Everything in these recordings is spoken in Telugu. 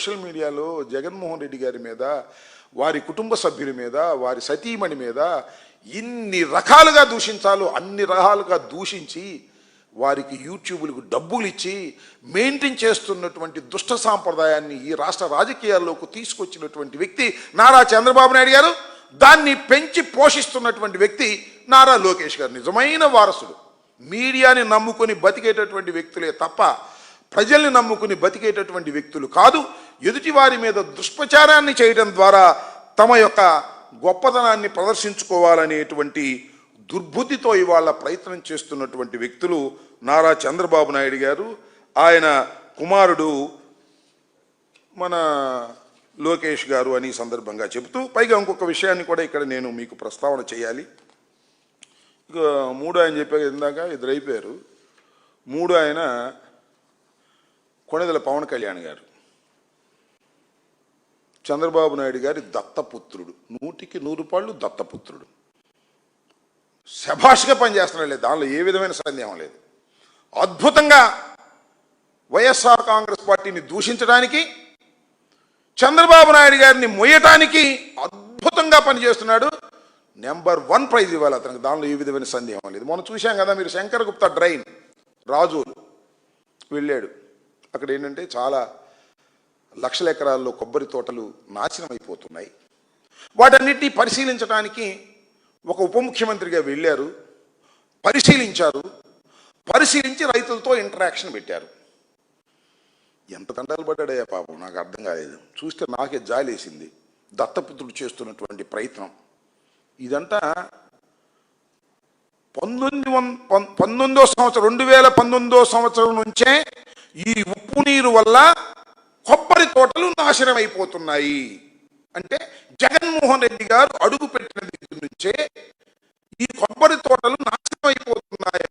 సోషల్ మీడియాలో జగన్మోహన్ రెడ్డి గారి మీద వారి కుటుంబ సభ్యుల మీద వారి సతీమణి మీద ఇన్ని రకాలుగా దూషించాలో అన్ని రకాలుగా దూషించి వారికి యూట్యూబ్లకు డబ్బులు ఇచ్చి మెయింటైన్ చేస్తున్నటువంటి దుష్ట సాంప్రదాయాన్ని ఈ రాష్ట్ర రాజకీయాల్లోకి తీసుకొచ్చినటువంటి వ్యక్తి నారా చంద్రబాబు నాయుడు గారు. దాన్ని పెంచి పోషిస్తున్నటువంటి వ్యక్తి నారా లోకేష్ గారు. నిజమైన వారసుడు. మీడియాని నమ్ముకొని బతికేటటువంటి వ్యక్తులే తప్ప ప్రజల్ని నమ్ముకుని బతికేటటువంటి వ్యక్తులు కాదు. ఎదుటి వారి మీద దుష్ప్రచారాన్ని చేయడం ద్వారా తమ యొక్క గొప్పతనాన్ని ప్రదర్శించుకోవాలనేటువంటి దుర్బుద్ధితో ఇవాళ ప్రయత్నం చేస్తున్నటువంటి వ్యక్తులు నారా చంద్రబాబు నాయుడు గారు. ఆయన కుమారుడు మన లోకేష్ గారు అని సందర్భంగా చెబుతూ పైగా ఇంకొక విషయాన్ని కూడా ఇక్కడ నేను మీకు ప్రస్తావన చేయాలి. ఇక మూడు ఆయన చెప్పాక ఇందాక ఇద్దరు అయిపోయారు. మూడు ఆయన కొణిదల పవన్ కళ్యాణ్ గారు. చంద్రబాబు నాయుడు గారి దత్తపుత్రుడు. నూటికి నూరు పాళ్ళు దత్తపుత్రుడు. శభాష్గా పనిచేస్తున్నాడు లేదు దానిలో ఏ విధమైన సందేహం లేదు. అద్భుతంగా వైఎస్ఆర్ కాంగ్రెస్ పార్టీని దూషించడానికి చంద్రబాబు నాయుడు గారిని మొయ్యటానికి అద్భుతంగా పనిచేస్తున్నాడు. నెంబర్ వన్ ప్రైజ్ ఇవ్వాలి అతనికి దానిలో ఏ విధమైన సందేహం లేదు. మనం చూశాం కదా మీరు శంకర్ గుప్తా డ్రైన్ రాజులు వెళ్ళాడు. అక్కడ ఏంటంటే చాలా లక్షల ఎకరాల్లో కొబ్బరి తోటలు నాశనం అయిపోతున్నాయి వాటన్నిటినీ పరిశీలించడానికి ఒక ఉప ముఖ్యమంత్రిగా వెళ్ళారు పరిశీలించారు పరిశీలించి రైతులతో ఇంటరాక్షన్ పెట్టారు. ఎంత తండాలు పడ్డాడయ్యా పాపం నాకు అర్థం కాలేదు. చూస్తే నాకే జాలేసింది దత్తపుత్రుడు చేస్తున్నటువంటి ప్రయత్నం. ఇదంతా పంతొమ్మిది వం పం- పంతొమ్మిదో సంవత్సరం రెండు వేల పంతొమ్మిదో సంవత్సరం నుంచే ఈ ఉప్పు నీరు వల్ల కొబ్బరి తోటలు నాశనం అయిపోతున్నాయి అంటే జగన్మోహన్ రెడ్డి గారు అడుగు పెట్టిన దగ్గర నుంచే ఈ కొబ్బరి తోటలు నాశనం అయిపోతున్నాయి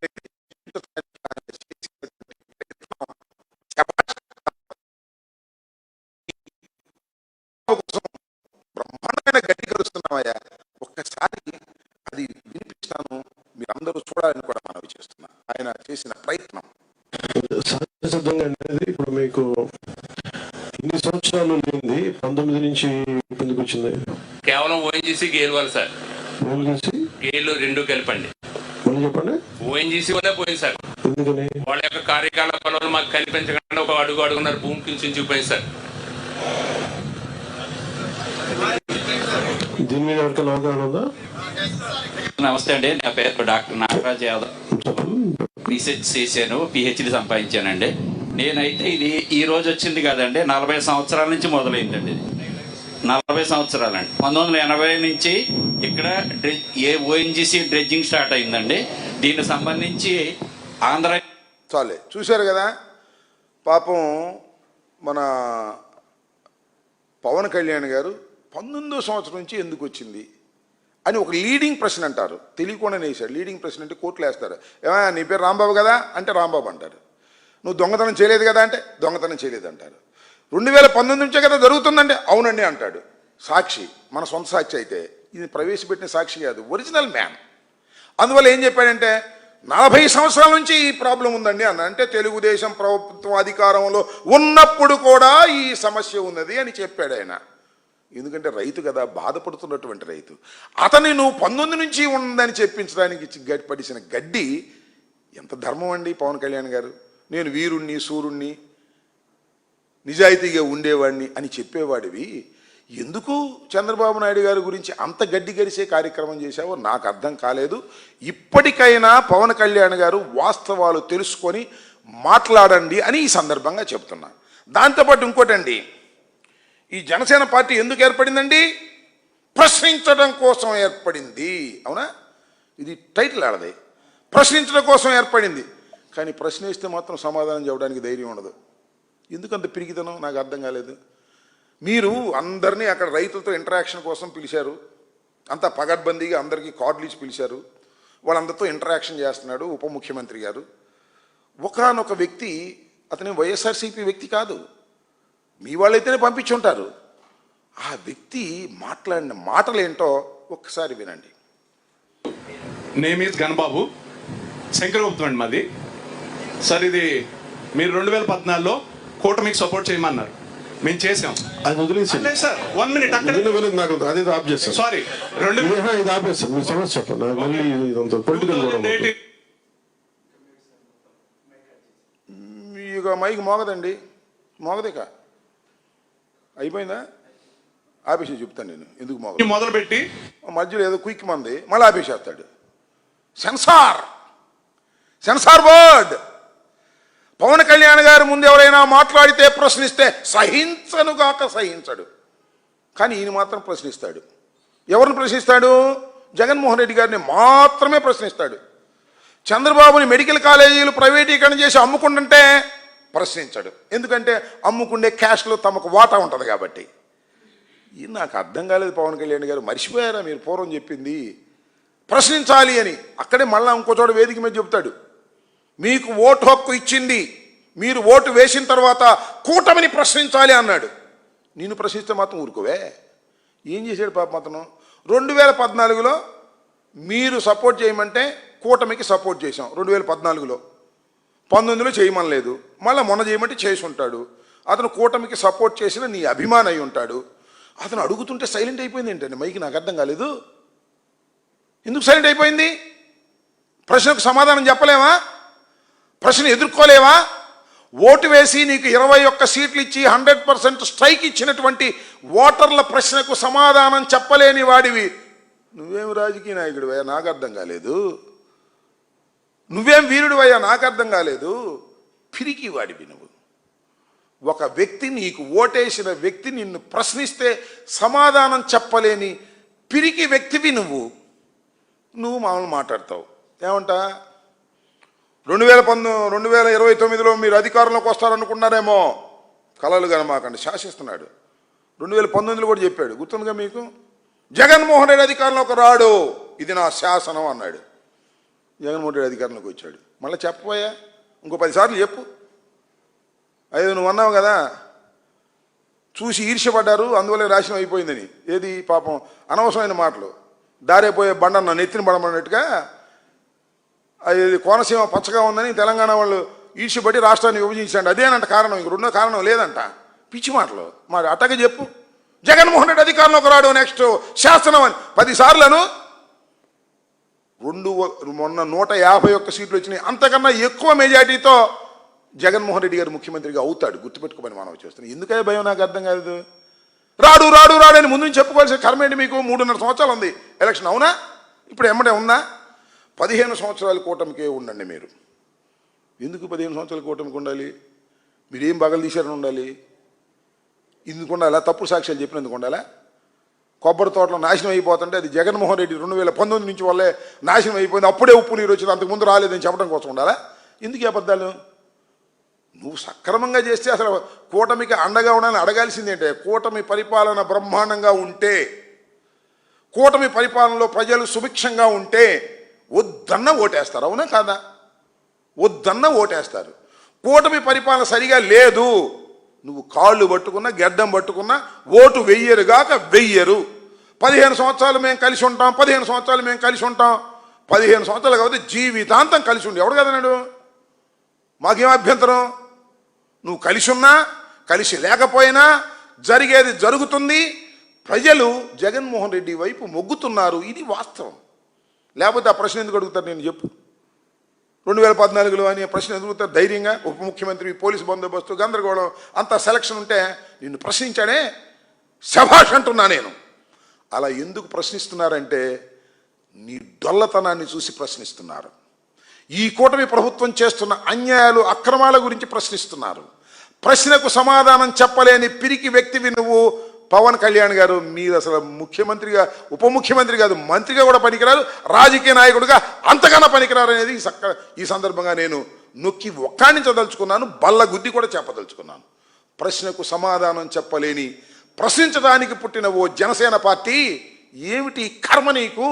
ఎందుకు వచ్చింది. కేవలం ఓఎన్జీసీ గేల్ వాళ్ళు సార్. గేలు రెండు కలిపండి. మళ్ళీ చెప్పండి. ఓఎన్జీసీ వల్లే పోయింది సార్. ఎందుకని? వాళ్ళ యొక్క కార్యకలాపాలను మాకు కనిపించకుండా ఒక అడుగు అడుగున్నారు భూమి కించుకుపోయింది సార్. దీని మీద ఎవరికైనా అవగాహన ఉందా? నమస్తే అండి. నా పేరు డాక్టర్ నాగరాజ్ యాదవ్. రీసెర్చ్ చేశాను. పిహెచ్డి సంపాదించానండి. నేనైతే ఇది ఈ రోజు వచ్చింది కదండి. నలభై సంవత్సరాల నుంచి మొదలైందండి ఇది. నలభై సంవత్సరాలండి. పంతొమ్మిది వందల ఎనభై నుంచి ఇక్కడ డ్రె- ఏ ఓఎన్జీసీ డ్రెడ్జింగ్ స్టార్ట్ అయిందండి. దీనికి సంబంధించి ఆంధ్ర చాలే. చూశారు కదా? పాపం మన పవన్ కళ్యాణ్ గారు పంతొమ్మిదో సంవత్సరం నుంచి ఎందుకు వచ్చింది అని ఒక లీడింగ్ ప్రశ్న అంటారు. తెలియకుండా వేశాడు లీడింగ్ ప్రశ్న అంటే కోర్టులు వేస్తారు. ఏమైనా నీ పేరు రాంబాబు కదా? అంటే రాంబాబు అంటారు. నువ్వు దొంగతనం చేయలేదు కదా అంటే? దొంగతనం చేయలేదు అంటారు. రెండు వేల పంతొమ్మిది నుంచే కదా జరుగుతుందండి. అవునండి అంటాడు. సాక్షి మన సొంత సాక్షి అయితే ఇది ప్రవేశపెట్టిన సాక్షి కాదు ఒరిజినల్ మ్యాన్. అందువల్ల ఏం చెప్పాడంటే నలభై సంవత్సరాల నుంచి ఈ ప్రాబ్లం ఉందండి అన్న. అంటే తెలుగుదేశం ప్రభుత్వం అధికారంలో ఉన్నప్పుడు కూడా ఈ సమస్య ఉన్నది అని చెప్పాడు ఆయన. ఎందుకంటే రైతు కదా బాధపడుతున్నటువంటి రైతు. అతని నువ్వు పంతొమ్మిది నుంచి ఉందని చెప్పించడానికి గడ్డి పడిసిన గడ్డి ఎంత ధర్మం అండి పవన్ కళ్యాణ్ గారు. నేను వీరుణ్ణి సూర్యుణ్ణి నిజాయితీగా ఉండేవాడిని అని చెప్పేవాడివి. ఎందుకు చంద్రబాబు నాయుడు గారి గురించి అంత గడ్డి గడిసే కార్యక్రమం చేశావో నాకు అర్థం కాలేదు. ఇప్పటికైనా పవన్ కళ్యాణ్ గారు వాస్తవాలు తెలుసుకొని మాట్లాడండి అని ఈ సందర్భంగా చెప్తున్నా. దాంతోపాటు ఇంకోటండి ఈ జనసేన పార్టీ ఎందుకు ఏర్పడిందండి? ప్రశ్నించడం కోసం ఏర్పడింది. అవునా? ఇది టైటిల్ ఆడది. ప్రశ్నించడం కోసం ఏర్పడింది. కానీ ప్రశ్నిస్తే మాత్రం సమాధానం చెప్పడానికి ధైర్యం ఉండదు. ఎందుకంత పిరిగితనం నాకు అర్థం కాలేదు. మీరు అందరినీ అక్కడ రైతులతో ఇంటరాక్షన్ కోసం పిలిచారు. అంతా పగడ్బందీగా అందరికీ కార్డులు ఇచ్చి పిలిచారు. వాళ్ళందరితో ఇంటరాక్షన్ చేస్తున్నాడు ఉప ముఖ్యమంత్రి గారు. ఒకనొక వ్యక్తి అతని వైఎస్ఆర్సీపీ వ్యక్తి కాదు. మీ వాళ్ళైతేనే పంపించుంటారు ఆ వ్యక్తి మాట్లాడిన మాటలేంటో ఒక్కసారి వినండి. నేమ్ ఈజ్ గణబాబు శంకరగుప్తం అండి మాది. సార్ ఇది మీరు రెండు వేల పద్నాలుగులో కూటమికి సపోర్ట్ చేయమన్నారు. మేము చేసాం అది వదిలేసి లేదు సార్ వన్ మినిట్ అక్కడ నాకు అదే ఆఫ్ చేస్తాను సారీ రెండు ఇది ఇది ఆపేస్తాను మీ సమస్య చెప్పండి. నాకు మళ్ళీ ఇదంతా పొలిటికల్ కూడా. ఇక మైక్ మోగదండి. మోగదేక. అయిపోయిందా? ఆపేసి చెప్తాను నేను. ఎందుకు మోగదు? మొదలు పెట్టి మధ్యలో ఏదో క్విక్ మంది. మళ్ళీ ఆపేసేస్తాడు censor. Censor board Pawan Kalyan గారి ముందు ఎవరైనా మాట్లాడితే ప్రశ్నిస్తే సహించనుగాక సహించడు. కానీ ఈయన మాత్రం ప్రశ్నిస్తాడు. ఎవరిని ప్రశ్నిస్తాడు? జగన్మోహన్ రెడ్డి గారిని మాత్రమే ప్రశ్నిస్తాడు. చంద్రబాబుని మెడికల్ కాలేజీలు ప్రైవేటీకరణ చేసి అమ్ముకుంటుంటే ప్రశ్నించాడు. ఎందుకంటే అమ్ముకుండే క్యాష్లో తమకు వాటా ఉంటుంది కాబట్టి. ఇది నాకు అర్థం కాలేదు పవన్ కళ్యాణ్ గారు. మర్చిపోయారా మీరు? పూర్వం చెప్పింది. ప్రశ్నించాలి అని. అక్కడే మళ్ళీ ఇంకో చోట వేదిక మీద చెప్తాడు. మీకు ఓటు హక్కు ఇచ్చింది మీరు ఓటు వేసిన తర్వాత కూటమిని ప్రశ్నించాలి అన్నాడు. నేను ప్రశ్నిస్తే మాత్రం ఊరుకోవే. ఏం చేశాడు పాప మాత్రం రెండు వేల పద్నాలుగులో మీరు సపోర్ట్ చేయమంటే కూటమికి సపోర్ట్ చేశాం రెండు వేల పద్నాలుగులో. పంతొమ్మిదిలో చేయమనలేదు మళ్ళీ మొన్న చేయమంటే చేసి ఉంటాడు అతను కూటమికి సపోర్ట్ చేసిన నీ అభిమాని అయి ఉంటాడు. అతను అడుగుతుంటే సైలెంట్ అయిపోయింది ఏంటండి? మైకి నాకు అర్థం కాలేదు. ఎందుకు సైలెంట్ అయిపోయింది? ప్రశ్నకు సమాధానం చెప్పలేమా? ప్రశ్న ఎదుర్కోలేవా? ఓటు వేసి నీకు ఇరవై ఒక్క సీట్లు ఇచ్చి హండ్రెడ్ పర్సెంట్ స్ట్రైక్ ఇచ్చినటువంటి ఓటర్ల ప్రశ్నకు సమాధానం చెప్పలేని వాడివి. నువ్వేం రాజకీయ నాయకుడివయ్యా? నాకు అర్థం కాలేదు. నువ్వేం వీరుడివయ్యా? నాకు అర్థం కాలేదు. పిరికి వాడివి నువ్వు. ఒక వ్యక్తి నీకు ఓటేసిన వ్యక్తి నిన్ను ప్రశ్నిస్తే సమాధానం చెప్పలేని పిరికి వ్యక్తివి నువ్వు. నువ్వు మామూలు మాట్లాడతావు. ఏమంటా? రెండు వేల పంతొమ్మిది రెండు వేల ఇరవై తొమ్మిదిలో మీరు అధికారంలోకి వస్తారనుకున్నారేమో. కలలు కనమాకండి శాసిస్తున్నాడు. రెండు వేల పంతొమ్మిదిలో కూడా చెప్పాడు. గుర్తుందిగా మీకు? జగన్మోహన్ రెడ్డి అధికారంలోకి రాడు. ఇది నా శాసనం అన్నాడు. జగన్మోహన్ రెడ్డి అధికారంలోకి వచ్చాడు. మళ్ళీ చెప్పబోయా? ఇంకో పదిసార్లు చెప్పు. అయ్యో నువ్వు అన్నావు కదా? చూసి ఈర్ష్యపడ్డారు అందువల్ల రాసిన అయిపోయిందని. ఏది పాపం అనవసరమైన మాటలు. దారే బండ నన్ను ఎత్తిన పడమన్నట్టుగా అది కోనసీమ పచ్చగా ఉందని తెలంగాణ వాళ్ళు ఈర్ష్యపడి రాష్ట్రాన్ని విభజించండి అదేనంట కారణం. ఇంక రెండో కారణం లేదంట. పిచ్చి మాటలు. మరి అట్టగా చెప్పు. జగన్మోహన్ రెడ్డి అధికారంలోకి రాడు నెక్స్ట్ శాసనం అని. పదిసార్లను రెండు మొన్న నూట యాభై ఒక్క సీట్లు వచ్చినాయి. అంతకన్నా ఎక్కువ మెజార్టీతో జగన్మోహన్ రెడ్డి గారు ముఖ్యమంత్రిగా అవుతాడు. గుర్తుపెట్టుకోమని మనం చేస్తున్నాం. ఎందుకే భయం? నాకు అర్థం కాదు రాడు రాడు రాడు అని ముందు చెప్పుకోవాల్సిన కర్మ ఏంటి మీకు? మూడున్నర సంవత్సరాలు ఉంది. ఎలక్షన్ అవునా? ఇప్పుడు ఎమ్మటే ఉందా? పదిహేను సంవత్సరాల కూటమికే ఉండండి మీరు. ఎందుకు పదిహేను సంవత్సరాల కూటమికి ఉండాలి? మీరేం ఏం బగలు తీశారని ఉండాలి? ఎందుకు ఉండాలా? తప్పుడు సాక్ష్యాలు చెప్పినందుకు ఉండాలా? కొబ్బరి తోటలో నాశనం అయిపోతుంటే అది జగన్మోహన్ రెడ్డి రెండు వేల పంతొమ్మిది నుంచి వల్లే నాశనం అయిపోయింది. అప్పుడే ఉప్పు నీరు వచ్చింది. అంతకుముందు రాలేదని చెప్పడం కోసం ఉండాలా? ఎందుకు అబద్ధాలు? నువ్వు సక్రమంగా చేస్తే అసలు కూటమికి అండగా ఉండాలని అడగాల్సింది ఏంటంటే కూటమి పరిపాలన బ్రహ్మాండంగా ఉంటే కూటమి పరిపాలనలో ప్రజలు సుభిక్షంగా ఉంటే వద్దన్న ఓటేస్తారు అవునా కాదా? వద్దన్న ఓటేస్తారు. కూటమి పరిపాలన సరిగా లేదు. నువ్వు కాళ్ళు పట్టుకున్నా గెడ్డం పట్టుకున్నా ఓటు వెయ్యరు గాక వెయ్యరు. పదిహేను సంవత్సరాలు మేము కలిసి ఉంటాం పదిహేను సంవత్సరాలు మేము కలిసి ఉంటాం. పదిహేను సంవత్సరాలు కాబట్టి జీవితాంతం కలిసి ఉండి. ఎవడు కదన్నాడు మాకేం అభ్యంతరం? నువ్వు కలిసి ఉన్నా కలిసి లేకపోయినా జరిగేది జరుగుతుంది. ప్రజలు జగన్మోహన్ రెడ్డి వైపు మొగ్గుతున్నారు. ఇది వాస్తవం. లేకపోతే ఆ ప్రశ్న ఎందుకు అడుగుతారు? నేను చెప్పు. రెండు వేల పద్నాలుగులో అని ప్రశ్న ఎదుగుతారు ధైర్యంగా ఉప ముఖ్యమంత్రి పోలీసు బందోబస్తు గందరగోళం అంత సెలక్షన్ ఉంటే నిన్ను ప్రశ్నించాడే శభాష్ అంటున్నా నేను. అలా ఎందుకు ప్రశ్నిస్తున్నారంటే నీ డొల్లతనాన్ని చూసి ప్రశ్నిస్తున్నారు. ఈ కూటమి ప్రభుత్వం చేస్తున్న అన్యాయాలు అక్రమాల గురించి ప్రశ్నిస్తున్నారు. ప్రశ్నకు సమాధానం చెప్పలేని పిరికి వ్యక్తివి నువ్వు పవన్ కళ్యాణ్ గారు మీరు అసలు ముఖ్యమంత్రిగా ఉప ముఖ్యమంత్రి కాదు మంత్రిగా కూడా పనికిరారు రాజకీయ నాయకుడిగా అంతకన్నా పనికిరారు అనేది ఈ సక్క ఈ సందర్భంగా నేను నొక్కి ఒక్కాణించదలుచుకున్నాను బల్ల గుద్ది కూడా చెప్పదలుచుకున్నాను. ప్రశ్నకు సమాధానం చెప్పలేని ప్రశ్నించడానికి పుట్టిన ఓ జనసేన పార్టీ ఏమిటి కర్మ నీకు?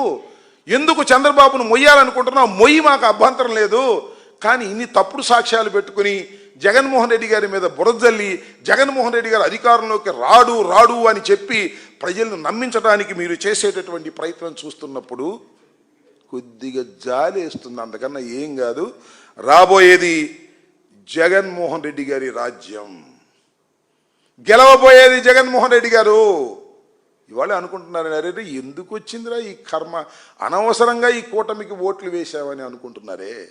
ఎందుకు చంద్రబాబును మొయ్యాలనుకుంటున్నావు? మొయ్యి మాకు అభ్యంతరం లేదు. కానీ ఇన్ని తప్పుడు సాక్ష్యాలు పెట్టుకుని జగన్మోహన్ రెడ్డి గారి మీద బురజల్లి జగన్మోహన్ రెడ్డి గారు అధికారంలోకి రాడు రాడు అని చెప్పి ప్రజలను నమ్మించడానికి మీరు చేసేటటువంటి ప్రయత్నం చూస్తున్నప్పుడు కొద్దిగా జాలి వేస్తుంది. అంతకన్నా ఏం కాదు. రాబోయేది జగన్మోహన్ రెడ్డి గారి రాజ్యం. గెలవబోయేది జగన్మోహన్ రెడ్డి గారు. ఇవాళ అనుకుంటున్నారు అరే ఎందుకు వచ్చిందిరా ఈ కర్మ? అనవసరంగా ఈ కూటమికి ఓట్లు వేశామని అనుకుంటున్నారే.